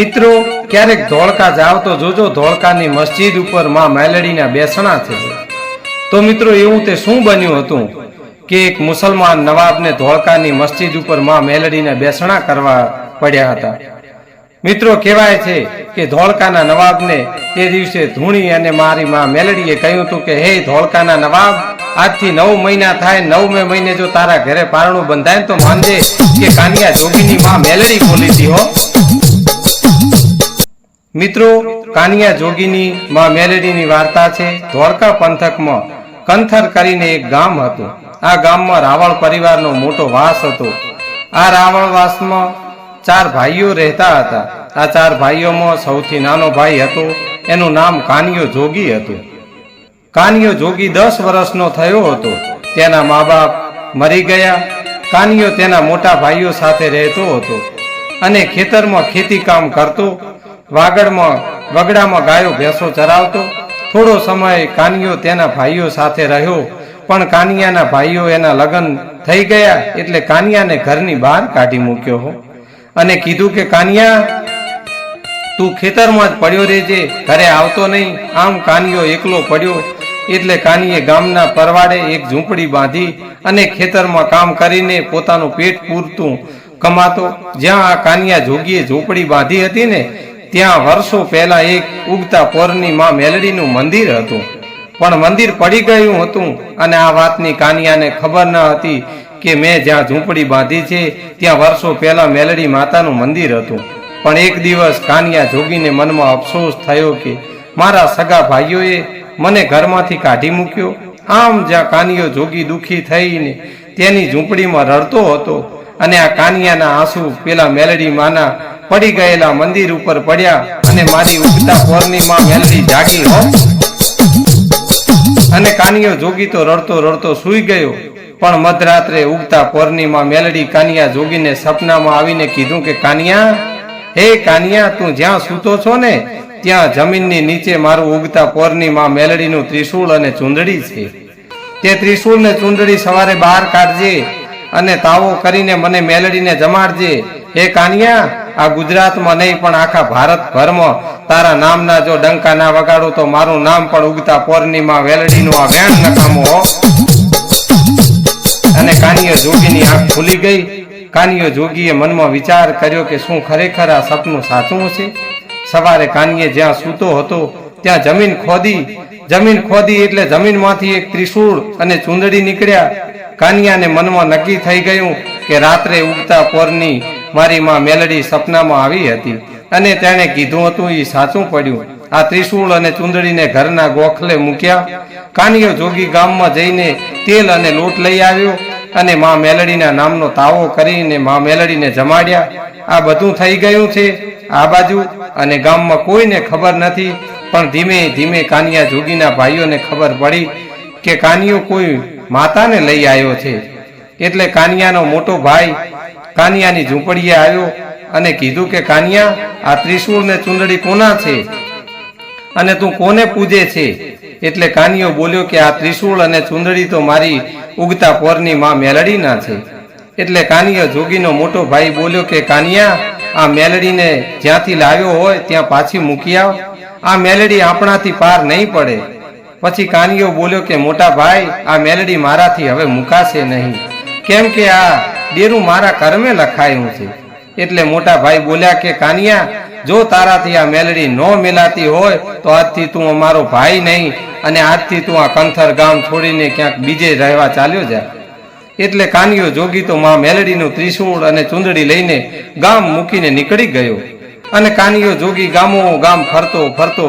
મિત્રો, ક્યારેક ધોળકા જાવ તો જોજો ધોળકાની મસ્જિદ ઉપરમાં મેલડીના બેસણા છે. તો મિત્રો, એવું તે શું બન્યું હતું કે એક મુસલમાન નવાબને ધોળકાની મસ્જિદ ઉપરમાં મેલડીના બેસણા કરવા પડ્યા હતા? મિત્રો, કહેવાય છે કે ધોળકાના નવાબને તે દિવસે ધૂણી અને મારી માં મેલડીએ કહ્યું હતું કે, હે ધોળકાના નવાબ, આજથી નવ મહિના થાય, નવમે મહિને જો તારા ઘરે પારણું બંધાય તો માનજે કે કાનિયા જોગીની માં મેલડી હતી હો. મિત્રો, કાનિયા જોગીની માં મેલેડીની વાર્તા છે. ધોળકા પંથકમાં કંથર કરીને એક ગામ હતું. આ ગામમાં રાવળ પરિવારનો મોટો વાસ હતો. આ રાવળ વાસમાં ચાર ભાઈઓ રહેતા હતા. આ ચાર ભાઈઓમાં સૌથી નાનો ભાઈ હતો. એનું નામ કાનિયો જોગી હતું. કાનિયો જોગી દસ વર્ષનો થયો હતો. તેના મા બાપ મરી ગયા. કાનિયો તેના મોટા ભાઈઓ સાથે રહેતો હતો અને ખેતરમાં ખેતી કામ કરતો વાગડમાં વગડામાં ગાયો ભેંસો ચરાવતો. થોડો સમય કાનિયો તેના ભાઈઓ સાથે રહ્યો, પણ કાનિયાના ભાઈઓ એના લગ્ન થઈ ગયા એટલે કાનિયાને ઘરની બહાર કાઢી મૂક્યો અને કીધું કે, કાનિયા, તું ખેતરમાં જ પડ્યો રહેજે, ઘરે આવતો નહીં. આમ કાનિયો એકલો પડ્યો, એટલે કાનીએ ગામના પરવાડે એક ઝૂંપડી બાંધી અને ખેતરમાં કામ કરીને પોતાનું પેટ પૂરતું કમાતો. જ્યાં આ કાનિયા જોગીએ ઝૂંપડી બાંધી હતી ને ત્યાં વર્ષો પહેલા એક ઉગતા પોરની માં મેલડીનું મંદિર હતું. પણ મંદિર પડી ગયું હતું અને આ વાતની કાનિયાને ખબર ન હતી કે મેં જ્યાં ઝૂંપડી બાંધી છે, ત્યાં વર્ષો પહેલા મેલડી માતાનું મંદિર હતું. પણ એક દિવસ કાનિયા જોગીને મનમાં અફસોસ થયો કે મારા સગા ભાઈઓએ મને ઘરમાંથી કાઢી મૂક્યો. આમ જ્યાં કાનિયો જોગી દુઃખી થઈને તેની ઝૂંપડીમાં રડતો હતો અને આ કાનિયાના આંસુ પેલા મેલડી માના પડી ગયેલા મંદિર ઉપર પડ્યા અને મારી ઉગતા પોરની માં મેલડી જાગી હો. અને કાનિયો જોગી તો રડતો રડતો સૂઈ ગયો. પણ મધરાત્રે ઉગતા પોર્ણિમા મેલડી કાનિયા જોગીને સપનામાં આવીને કીધું કે, કાનિયા, હે કાનિયા, તું જ્યાં સૂતો છો ને, ત્યાં જમીનની નીચે મારું ઉગતા પોરનીમાં મેલડીનું ત્રિશૂળ અને ચૂંદડી છે. તે ત્રિશૂળ ને ચૂંદડી સવારે બહાર કાઢજે અને તાવો કરીને મને મેલડીને જમાડજે. હે કાનિયા આ ગુજરાતમાં નહીં, પણ આખા ભારતભરમાં તારા નામના જો ડંકા ના વગાડું તો મારું નામ પણ ઉગતા પૌર્ણિમા વેલડીનું આ વેણ નકામું, હો. અને કાનિયો જોગીની આંખ ખુલી ગઈ. કાનિયો જોગીએ મનમાં વિચાર કર્યો કે શું ખરેખર આ સપનું સાચું છે સવારે કાનીએ જ્યાં સૂતો હતો, ત્યાં જમીન ખોદી. જમીન ખોદી એટલે જમીનમાંથી એક ત્રિશૂળ અને ચૂંદડી નીકળ્યા. કાનિયાને મનમાં નક્કી થઈ ગયું કે રાત્રે ઉગતા પોરની મારી માં મેલડી સપનામાં આવી હતી અને તેણે કીધું હતું એ સાચું પડ્યું. આ ત્રિશુળ અને ચુંદડીને ઘરના ગોખલે મૂક્યા. કાનિયો જોગી ગામમાં જઈને તેલ અને લોટ લઈ આવ્યો અને મા મેલડીના નામનો તાવો કરીને મા મેલડીને જમાડ્યા. આ બધું થઈ ગયું છે આ બાજુ અને ગામમાં કોઈને ખબર નથી, પણ ધીમે ધીમે કાનિયા જોગીના ભાઈઓને ખબર પડી કે કાનિયો કોઈ માતાને લઈ આવ્યો છે. એટલે કાનિયાનો મોટો ભાઈ કાનિયાની ઝૂંપડીએ આવ્યો અને કીધું કે, કાનિયા, આ ત્રિશૂળ ને ચુંદડી કોના છે? અને તું કોને પૂજે છે? એટલે કાનિયો બોલ્યો કે, આ ત્રિશૂળ અને ચુંદડી તો મારી ઉગતા પોરની માં મેલડીના છે. એટલે કાનિયો જોગીનો મોટો ભાઈ બોલ્યો કે, કાનિયા, આ મેલડીને જ્યાંથી લાવ્યો હોય ત્યાં પાછી મૂકી આવ. આ મેલડી આપણાથી પાર નહીં પડે. પછી કાનિયો બોલ્યો કે, મોટા ભાઈ, આ મેલડી મારાથી હવે મુકાશે નહીં. કેમ કે આ ડેરું મારા કર્મે લખાયું છે. એટલે મોટા ભાઈ બોલ્યા કે, કાનિયા, જો તારાથી આ મેલડી ન મેલાતી હોય, તો આજથી તું અમારો ભાઈ નહીં અને આજથી તું આ કંથર ગામ છોડીને ક્યાંક બીજે રહેવા ચાલ્યો જાય એટલે કાનિયો જોગી તો માં મેલડીનું ત્રિશૂળ અને ચૂંદડી લઈને ગામ મૂકીને નીકળી ગયો. અને કાનિયો જોગી ગામો ગામ ફરતો ફરતો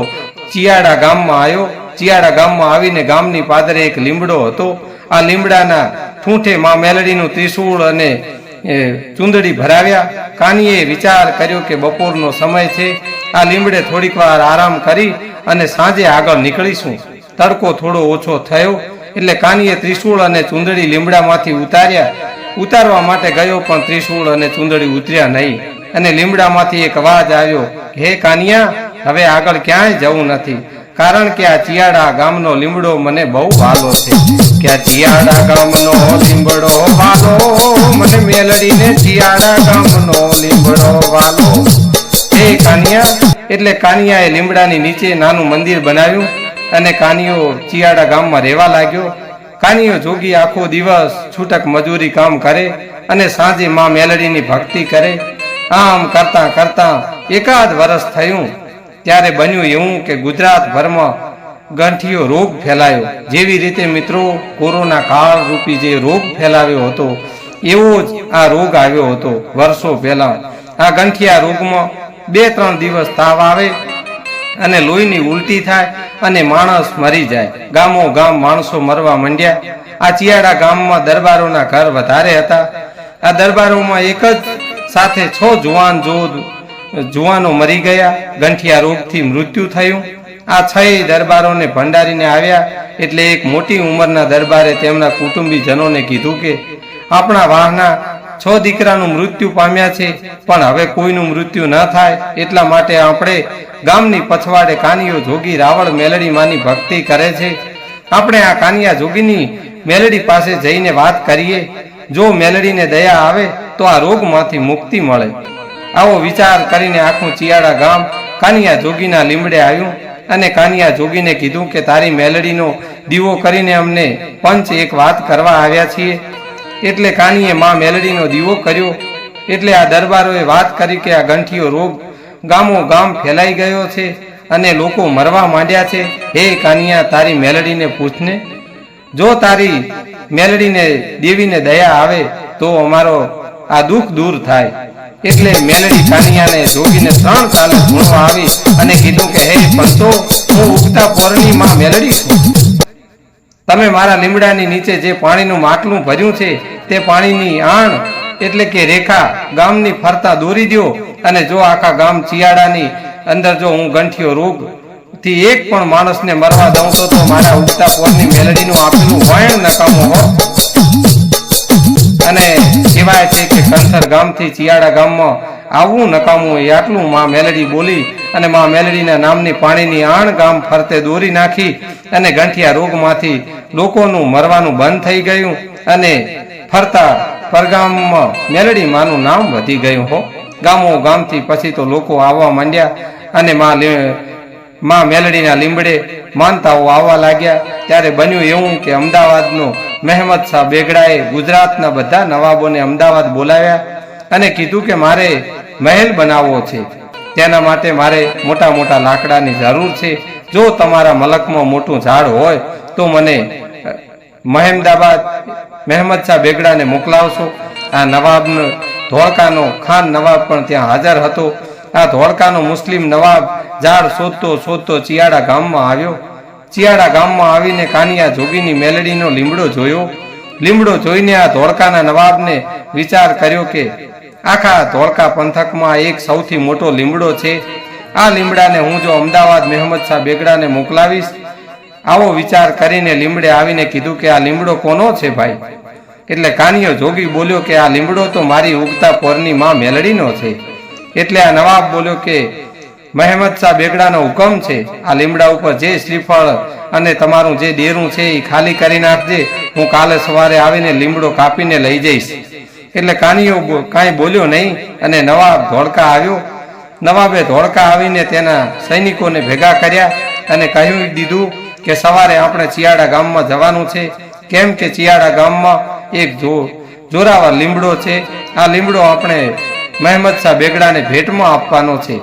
ચિયાડા ગામમાં આવ્યો. ચિયાડા ગામમાં આવીને ગામની પાદરે એક લીમડો હતો. આ લીમડાના ઠૂંઠે માં મેલડીનું ત્રિશૂળ અને ચૂંદડી ભરાવ્યા. કાનીએ વિચાર કર્યો કે બપોરનો સમય છે. આ લીમડે થોડીક વાર આરામ કરી અને સાંજે આગળ નીકળીશું. તડકો થોડો ઓછો થયો એટલે કાનીએ ત્રિશૂળ અને ચુંદડી લીમડામાંથી ઉતાર્યા. ઉતારવા માટે ગયો પણ ત્રિશૂળ અને ચુંદડી ઉતર્યા નહીં. અને લીમડામાંથી એક અવાજ આવ્યો, હે કાનિયા, હવે આગળ ક્યાંય જવું નથી. કારણ કે આ ચિયાડા ગામનો લીમડો મને બહુ વાલો છે. કે ચિયાડા ગામનો લીમડો વાલો, મને મેલડીને ચિયાડા ગામનો લીમડો વાલો. હે કાનિયા, એટલે કાનિયાએ લીમડાની નીચે નાનું મંદિર બનાવ્યું અને કાનિયો ચિયાડા ગામમાં રહેવા લાગ્યો. કાનિયો જોગી આખો દિવસ છૂટક મજૂરી કામ કરે અને સાંજે માં મેલડીની ભક્તિ કરે. આમ કરતા કરતા એકાદ વર્ષ થયું. ત્યારે બન્યું એવું કે ગુજરાતભરમાં ગંઠિયો રોગ ફેલાયો. જેવી રીતે મિત્રો, કોરોના કાળ રૂપી જે રોગ ફેલાવ્યો હતો, એવો જ આ રોગ આવ્યો હતો વર્ષો પહેલા. આ ગંઠિયા રોગમાં બે ત્રણ દિવસ તાવ આવે અને લોહીની ઉલટી થાય અને માણસ મરી જાય. ગામો ગામ માણસો મરવા માંડ્યા. આ ચિયાડા ગામમાં દરબારોના ઘર વધારે હતા. આ દરબારોમાં એક જ સાથે છ જુવાન જો, જુવાનો મરી ગયા. ગંઠિયા રોગથી મૃત્યુ થયું. આ છ દરબારોને ભંડારીને આવ્યા એટલે એક મોટી ઉંમરના દરબારે તેમના કુટુંબીજનોને કીધું કે, આપણા વાહના છ દીકરાનું મૃત્યુ પામ્યા છે, પણ હવે કોઈનું મૃત્યુ ન થાય એટલા માટે આપણે ગામની પછવાડે કાનિયો જોગી રાવળ મેલડીમાંની ભક્તિ કરે છે. આપણે આ કાનિયા જોગીની મેલડી પાસે જઈને વાત કરીએ. જો મેલડીને દયા આવે તો આ રોગમાંથી મુક્તિ મળે. આવો વિચાર કરીને આખું ચિયાળા ગામ કાનિયા જોગીના લીમડે આવ્યું. અને કાનિયા જોગીને કીધું કે, તારી મેલડીનો દીવો કરીને અમને પંચ એક વાત કરવા આવ્યા છીએ. એટલે કાનીએ માં મેલડીનો દીવો કર્યો. એટલે આ દરબારોએ વાત કરી કે, આ ગંઠીયો રોગ ગામો ગામ ફેલાઈ ગયો છે અને લોકો મરવા માંડ્યા છે. હે કાનિયા, તારી મેલડીને પૂછને. જો તારી મેલડીને દેવીને દયા આવે, તો અમારો આ દુઃખ દૂર થાય. એટલે મેલડી કાનિયાને જોગીને ત્રણ કાલે ગુણો આવી અને કીધું કે, હે પંતો હું ઉગતા પોરણીમાં મેલડી છું. તમે મારા લીમડાની નીચે જે પાણીનું માટલું ભર્યું છે, તે પાણીની આણ એટલે કે રેખા ગામની ફરતા દોરી દો અને જો આખા ગામ ચિયાડાની અંદર જો હું ગંઠિયો રોગથી એક પણ માણસને મરવા દઉં તો તો મારા ઉગતા પોરની મેલડીનું આપેલું વયણ નકામું હો અને કહેવાય છે કે કંથર ગામથી ચિયાડા ગામમાં આવવું નકામું એ આટલું માં મેલડી બોલી અને માં મેલડીના નામની પાણીની આણ ગામ ફરતે દોરી નાખી અને ગંઠિયા રોગમાંથી લોકોનું મરવાનું બંધ થઈ ગયું અને ફરતા પરગામમાં મેલડી માનું નામ વધી ગયું હો. ગામો ગામથી પછી તો લોકો આવવા માંડ્યા અને માં માં મેલડીના લીમડે માનતાઓ આવવા લાગ્યા. ત્યારે બન્યું એવું કે અમદાવાદનો મહેમદ શાહ બેગડાએ ગુજરાતના બધા નવાબોને અમદાવાદ બોલાવ્યા અને કીધું કે મારે મહેલ બનાવવો છે. તેના માટે મારે મોટા મોટા લાકડાની જરૂર છે. જો તમારા મલકમાં મોટું ઝાડ હોય તો મને મહેમદાબાદ મહેમદ શાહ બેગડાને મોકલાવશો. આ નવાબનો ધોળકાનો ખાન નવાબ પણ ત્યાં હાજર હતો. આ ધોળકાનો મુસ્લિમ નવાબ ઝાડ શોધતો શોધતો ચિયાડા ગામમાં આવ્યો. ચિયાડા ગામમાં આવીને કાનિયા જોગીની મેલડીનો લીમડો જોયો. લીમડો જોઈને આ ધોળકાના નવાબને વિચાર કર્યો કે આખા ધોળકા પંથકમાં એક સૌથી મોટો લીમડો છે. આ લીમડાને હું જો અમદાવાદ મહેમદ શાહ બેગડાને મોકલાવીશ. આવો વિચાર કરીને લીમડે આવીને કીધું કે આ લીમડો કોનો છે ભાઈ? એટલે કાનિયો જોગી બોલ્યો કે આ લીમડો તો મારી ઉગતા પોરની માં મેલડીનો છે. એટલે આ નવાબ બોલ્યો કે, મહેમદ શાહ બેગડાનો હુકમ છે. આ લીમડા ઉપર જે શ્રીફળ અને તમારું જે ડેરું છે એ ખાલી કરી નાખજે. હું કાલે સવારે આવીને લીમડો કાપીને લઈ જઈશ. એટલે કાનીઓ કાંઈ બોલ્યો નહીં અને નવાબ ધોળકા આવ્યો. નવાબે ધોળકા આવીને તેના સૈનિકોને ભેગા કર્યા અને કહ્યું દીધું કે, સવારે આપણે ચિયાડા ગામમાં જવાનું છે. કેમ કે ચિયાડા ગામમાં એક જો, જોરાવર લીમડો છે. આ લીમડો આપણે મહેમદ શાહ બેગડાને ભેટમાં આપવાનો છે.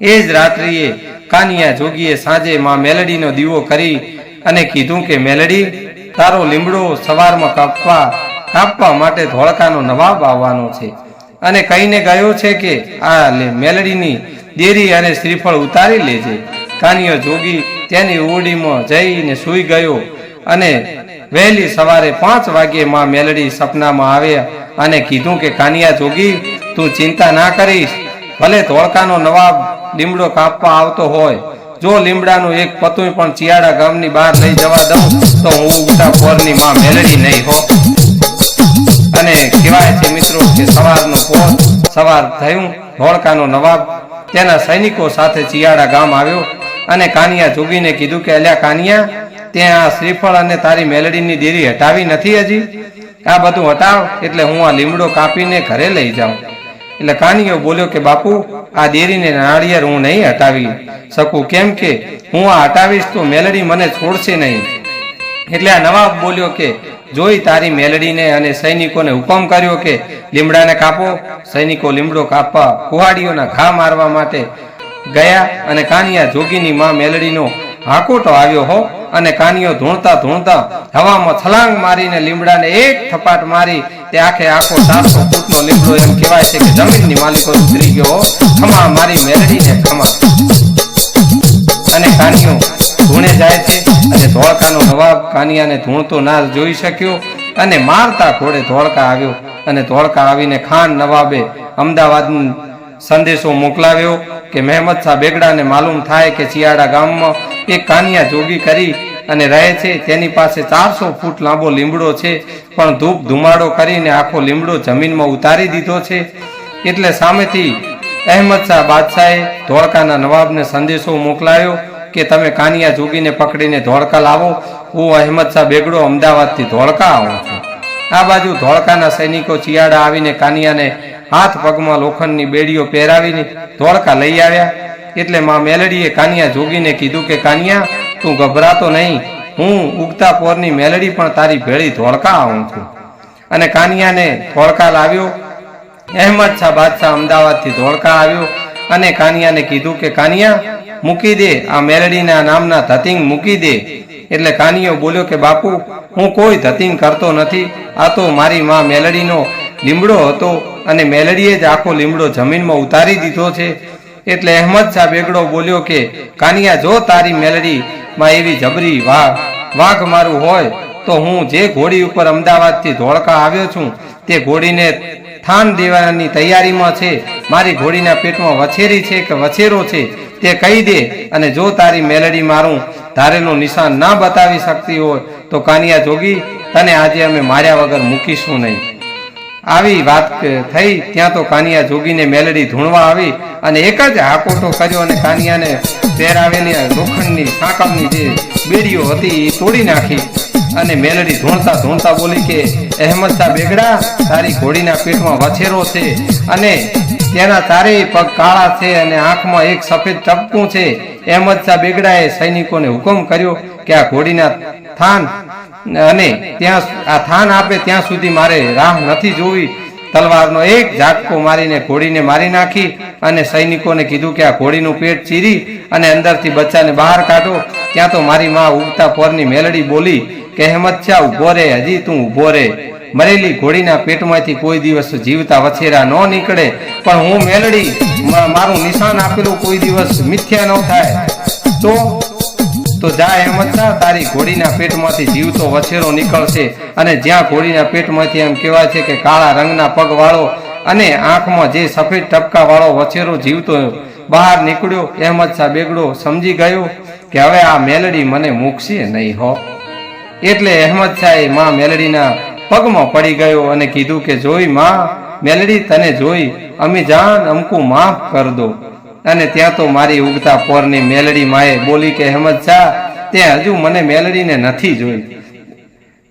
એ જ રાત્રિએ કાનિયા જોગીએ સાંજે માં મેલડીનો દીવો કરી અને કીધું કે, મેલડી, તારો લીમડો સવારમાં કાપવા કાપવા માટે ધોળકાનો નવાબ આવવાનો છે. અને કહીને ગયો છે કે, આ મેલડીની દેરી અને શ્રીફળ ઉતારી લેજે. કાનિયો જોગી તેની ઓરડીમાં જઈને સૂઈ ગયો. અને વહેલી સવારે પાંચ વાગ્યે માં મેલડી સપનામાં આવ્યા અને કીધું કે, કાનિયા જોગી, તું ચિંતા ના કરીશ. ભલે ધોળકાનો નવાબ લીમડો કાપવા આવતો હોય, જો લીમડાનું એક પતું પણ ચિયાડા ગામની બહાર લઈ જવા દઉં, તો હું ઉગતા પોરની માં મેલડી નહીં હો. અને કહેવાય છે મિત્રો કે સવારનો પોર, સવાર થયું, ધોળકાનો નવાબ તેના સૈનિકો સાથે ચિયાડા ગામ આવ્યો અને કાનિયા જોગીને કીધું કે, અલ્યા કાનિયા ત્યાં શ્રીફળ અને તારી મેલડીની દેરી હટાવી નથી હજી? આ બધું હટાવ, એટલે હું આ લીમડો કાપીને ઘરે લઈ જાઉં. એટલે કાનિયો બોલ્યો કે, બાપુ, આ દેરીને નાળિયેર હું નહીં હટાવી શકું. કેમ કે હું આ હટાવીશ તો મેલડી મને છોડશે નહીં. એટલે આ નવાબ બોલ્યો કે, જોઈ તારી મેલડીને અને સૈનિકોને હુકમ કર્યો કે, લીમડાને કાપો. સૈનિકો લીમડો કાપવા કુહાડીઓના ઘા મારવા માટે ગયા અને કાનિયા જોગીની માં મેલડીનો હાકોટો આવ્યો હો અને કાનિયો ધૂણતા ધૂણતા હવામાં છલાંગ મારીને લીમડાને એક થપાટ મારી તે આખે આખો ચારસો ફૂટનો લીમડો એમ કહેવાય છે કે જમીનની માલિકો ઉતરી ગયો ખમા મારી મેરડીને ખમા. અને કાનિયો ધૂણે જાય છે અને ધોળકાનો નવાબ કાનિયાને ધૂણતો ના જોઈ શક્યો અને મારતા ઘોડે ધોળકા આવ્યો. અને ધોળકા આવીને ખાન નવાબે અમદાવાદ સંદેશો મોકલાવ્યો કે મહેમદ શાહ બેગડાને માલુમ થાય કે શિયાળા ગામમાં એક કાનિયા જોગી કરી અને રહે છે. તેની પાસે ચારસો ફૂટ લાંબો લીમડો છે. પણ ધૂપ ધુમાડો કરીને આખો લીમડો જમીનમાં ઉતારી દીધો છે. એટલે સામેથી અહેમદ શાહ બાદશાહે ધોળકાના નવાબને સંદેશો મોકલાયો કે તમે કાનિયા જોગીને પકડીને ધોળકા લાવો. હું અહેમદ શાહ બેગડો અમદાવાદથી ધોળકા આવું છું. આ બાજુ ધોળકાના સૈનિકો ચિયાડા આવીને કાનિયાને હાથ પગમાં લોખંડની બેડીઓ પહેરાવીને ધોળકા લઈ આવ્યા. એટલે માં મેલડીએ કાનિયા જોગીને કીધું કે, કાનિયા, તું ગભરાતો નહીં. હું ઉગતા પોરની મેલડી પણ તારી ભેળી ધોળકા આવું છું. અને કાનિયાને ધોળકા લાવ્યો. અહેમદ શાહ બાદશાહ અમદાવાદથી ધોળકા આવ્યો અને કાનિયાને કીધું કે, કાનિયા, મૂકી દે. આ મેલડીના નામના ધતિંગ મૂકી દે. એટલે કાનિયો બોલ્યો કે, બાપુ, હું કોઈ ધતિંગ કરતો નથી. આ તો મારી માં મેલડીનો લીમડો હતો. અને મેલડીએ જ આખો લીમડો જમીનમાં ઉતારી દીધો છે. એટલે અહેમદ શાહ બેગડો બોલ્યો કે, કાનિયા, જો તારી મેલડી માં એવી જબરી વાઘ વાઘ મારું હોય, તો હું જે ઘોડી ઉપર અમદાવાદથી ધોળકા આવ્યો છું, તે ઘોડીને થાન દેવાની તૈયારીમાં છે. મારી ઘોડીના પેટમાં વછેરી છે કે વછેરો છે, તે કહી દે અને જો તારી મેલડી મારું ધારેલું નિશાન ના બતાવી શકતી હોય, તો કાનિયા જોગી, તને આજે અમે માર્યા વગર મૂકીશું નહીં. આવી વાત થઈ, ત્યાં તો કાનિયા જોગીને મેલડી ધૂણવા આવી અને એક જ હાકોટો કર્યો અને કાનિયાને પહેરાવેલી લોખંડની સાંકળની જે બેડીઓ હતી એ તોડી નાખી અને મેલડી ધૂણતા ધૂણતા બોલી કે, અહેમદ શાહ બેગડા, તારી ઘોડીના પેટમાં વછેરો છે અને તેના ચારેય પગ કાળા છે અને આંખમાં એક સફેદ ટપકું છે. અહેમદ શાહ બેગડાએ સૈનિકોને હુકમ કર્યો કે આ ઘોડીના થાન અને ત્યાં આ થાન આપે ત્યાં સુધી મારે રાહ નથી જોવી. તલવારનો એક ઝાટકો મારીને ઘોડીને મારી નાખી અને સૈનિકોને કીધું કે આ ઘોડીનું પેટ ચીરી અને અંદરથી બચ્ચાને બહાર કાઢો. ત્યાં તો મારી માં ઉગતા પોરની મેલડી બોલી કે અહેમદ શાહ ઊભો રે, હજી તું ઊભો રે. મરેલી ઘોડીના પેટમાંથી કોઈ દિવસ જીવતા વછેરા ન નીકળે, પણ હું મેલડી મારું નિશાન આપેલું કોઈ દિવસ મિથ્યા ન થાય. તો તો જા અહેમદ શાહ તારી ઘોડીના પેટમાંથી જીવતો વછેરો નીકળશે. અને જ્યાં ઘોડીના પેટમાંથી એમ કહેવાય છે કે કાળા રંગના પગવાળો અને આંખમાં જે સફેદ ટપકા વાળો વછેરો જીવતો બહાર નીકળ્યો અહેમદ શાહ બેગડો, સમજી ગયો કે હવે આ મેલડી મને મૂકશે નહીં હો. એટલે અહેમદ શાહે માં મેલડીના પગમાં પડી ગયો અને કીધું કે જોઈ માં, મેલડી તને જોઈ અમે જાન અમકુ માફ કર દો. અને ત્યાં તો મારી ઉગતા પોરની મેલડી માએ બોલી કે અહેમદ શાહ તે હજુ મને મેલડીને નથી જોઈ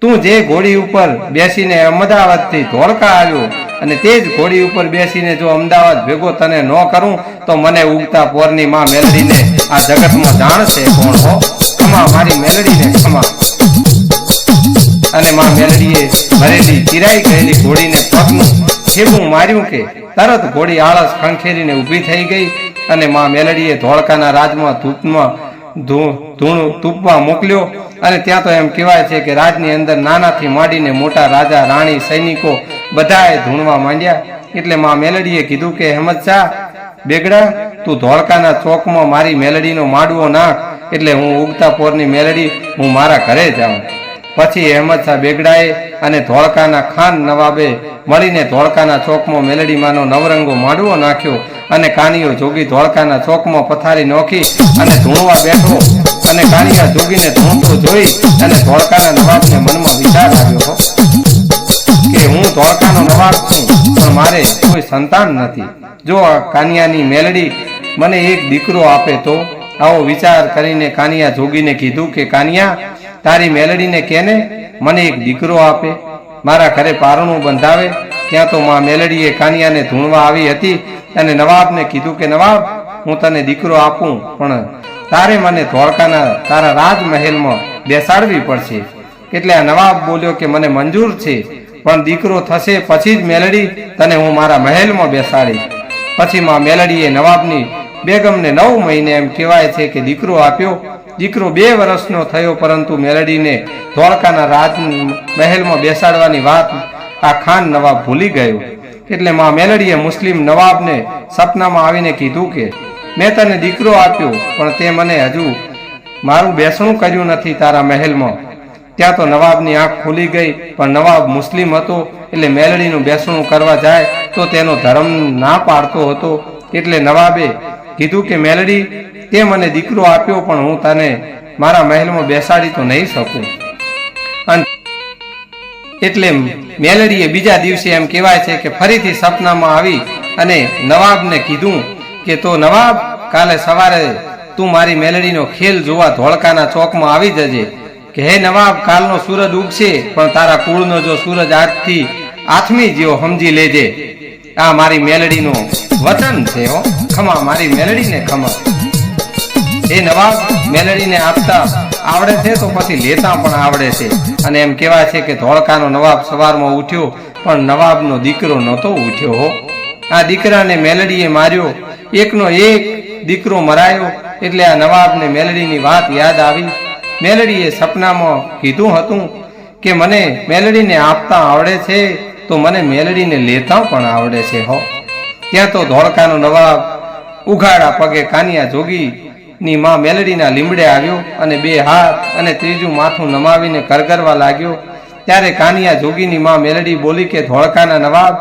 તું જે ઘોડી ઉપર બેસીને અમદાવાદથી ધોળકા આવ્યો અને તે જ ઘોડી ઉપર બેસીને જો અમદાવાદ ભેગો તને ન કરું, તો મને ઉગતા પોરની માં મેલડીને આ જગતમાં જાણશે કોણ હો? ક્ષમા, મારી મેલડીને ક્ષમા. અને માં મેલડીએ ભરેલી ચિરાઈ ગયેલી ઘોડીને પગનું ઠેબું માર્યું કે, તરત ઘોડી આળસ ખંખેરીને ઊભી થઈ ગઈ અને માં મેલડીએ ધોળકાના રાજમાં ધૂપમાં ધૂણ તૂપમાં મોકલ્યો. અને ત્યાં તો એમ કહેવાય છે કે રાજની અંદર નાનાથી માંડીને મોટા રાજા, રાણી, સૈનિકો બધાએ ધૂણવા માંડ્યા. એટલે માં મેલડીએ કીધું કે હેમદ શાહ, બેગડા, તું ધોળકાના ચોકમાં મારી મેલડીનો માડવો નાખ. એટલે હું ઉગતા પોરની મેલડી, હું મારા ઘરે જાઉં. પછી અહેમદ શાહ બેગડાએ અને ધોળકાના ખાન નવાબે મળીને ધોળકાના ચોકમાં મેલડીમાંનો નવરંગો માંડવો નાખ્યો અને કાનિયો જોગી ધોળકાના ચોકમાં પથારી નોખી અને ધૂણવા બેઠો અને કાનિયા જોગીને ધૂણતો જોઈ અને ધોળકાના નવાબને મનમાં વિચાર આવ્યો કે હું ધોળકાનો નવાબ છું, પણ મારે કોઈ સંતાન નથી. જો આ કાનિયાની મેલડી મને એક દીકરો આપે તો? આવો વિચાર કરીને કાનિયા જોગીને કીધું કે, કાનિયા, તારી મેલડીને કેને મને એક દીકરો આપે? મારા ઘરે પારણું બંધાવે, ત્યાં તો માં મેલડીએ કાનિયાને ધૂણવા આવી હતી અને નવાબને કીધું કે, નવાબ, હું તને દીકરો આપું, પણ તારે મને ધોળકાના તારા રાજમહેલમાં બેસાડવી પડશે. એટલે આ નવાબ બોલ્યો કે, મને મંજૂર છે, પણ દીકરો થશે પછી જ મેલડી તને હું મારા મહેલમાં બેસાડીશ. પછી માં મેલડીએ નવાબની બેગમને નવ મહિને એમ કહેવાય છે કે દીકરો આપ્યો દીકરો બે વર્ષનો થયો, પરંતુ મેલડીને ધોળકાના રાજ મહેલમાં બેસાડવાની વાત આ ખાન નવાબ ભૂલી ગયો. એટલે માં મેલડીએ મુસ્લિમ નવાબને સપનામાં આવીને કીધું કે, મેં તને દીકરો આપ્યો, પણ તે મને હજુ મારું બેસણું કર્યું નથી તારા મહેલમાં. ત્યાં તો નવાબની આંખ ખુલી ગઈ, પણ નવાબ મુસ્લિમ હતો, એટલે મેલડીનું બેસણું કરવા જાય તો તેનો ધર્મ ના પાડતો હતો. એટલે નવાબે કીધું કે, મેલડી તે મને દીકરો આપ્યો પણ હું તને મારા મહેલમાં બેસાડી તો નહીં શકું. એટલે મેલરીએ બીજા દિવસે એમ કહેવાય છે કે ફરીથી સપનામાં આવી અને નવાબને કીધું કે, તો નવાબ, કાલે સવારે તું મારી મેલડીનો ખેલ જોવા ધોળકાના ચોકમાં આવી જજે. કે, હે નવાબ, કાલનો સૂરજ ઉગશે, પણ તારા કુળનો જો સૂરજ આજથી આથમી જેવો સમજી લેજે. આ મારી મેલડીનું વચન છે હો. ખમા, મારી મેલડીને ખમા. એ નવાબ મેલડીને આપતા આવડે છે તો પછી લેતા પણ આવડે છે. અને એમ કહેવાય છે કે ધોળકાનો નવાબ સવારમાં ઉઠ્યો, પણ નવાબનો દીકરો નહોતો ઉઠ્યો આ દીકરાને મેલડીએ માર્યો. એકનો એક દીકરો મરાયો, એટલે આ નવાબને મેલડીની વાત યાદ આવી. મેલડીએ સપનામાં કીધું હતું કે મને મેલડીને આપતા આવડે છે, તો મને મેલડીને લેતા પણ આવડે છે હો. ત્યાં તો ધોળકાનો નવાબ ઉઘાડા પગે કાનિયા જોગી ની માં મેલડીના લીમડે આવ્યો અને બે હાથ અને ત્રીજું માથું નમાવીને કરગરવા લાગ્યો. ત્યારે કાનિયા જોગીની માં મેલડી બોલી કે, ધોળકાના નવાબ,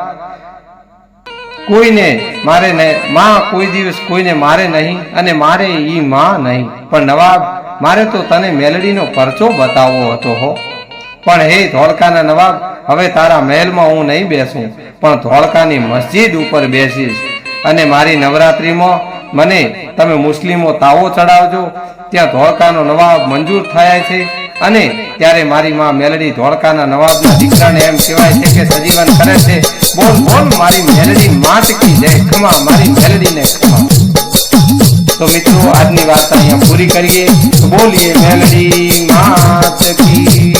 કોઈને મારે માં કોઈ દિવસ કોઈને મારે નહીં અને મારે ઈ માં નહીં. પણ નવાબ, મારે તો તને મેલડીનો પરચો બતાવવો હતો હો. પણ હે ધોળકાના નવાબ, હવે તારા મહેલમાં હું નહીં બેસું, પણ ધોળકાની મસ્જિદ ઉપર બેસીશ અને મારી નવરાત્રીમાં મને તમે મુસ્લિમો તાવો ચડાવજો. ત્યાં ધોળકાનો નવાબ મંજૂર થયા છે અને ત્યારે મારી માં મેલડી ધોળકાના નવાબના દીકરાને એમ કહેવાય છે કે સજીવન કરે છે. બોલ બોલ, મારી મેલડી માટકી જય. ખમા, મારી મેલડીને ખમા. તો મિત્રો, આજની વાત અહીંયા પૂરી કરીએ. બોલીએ, મેલડી માત કી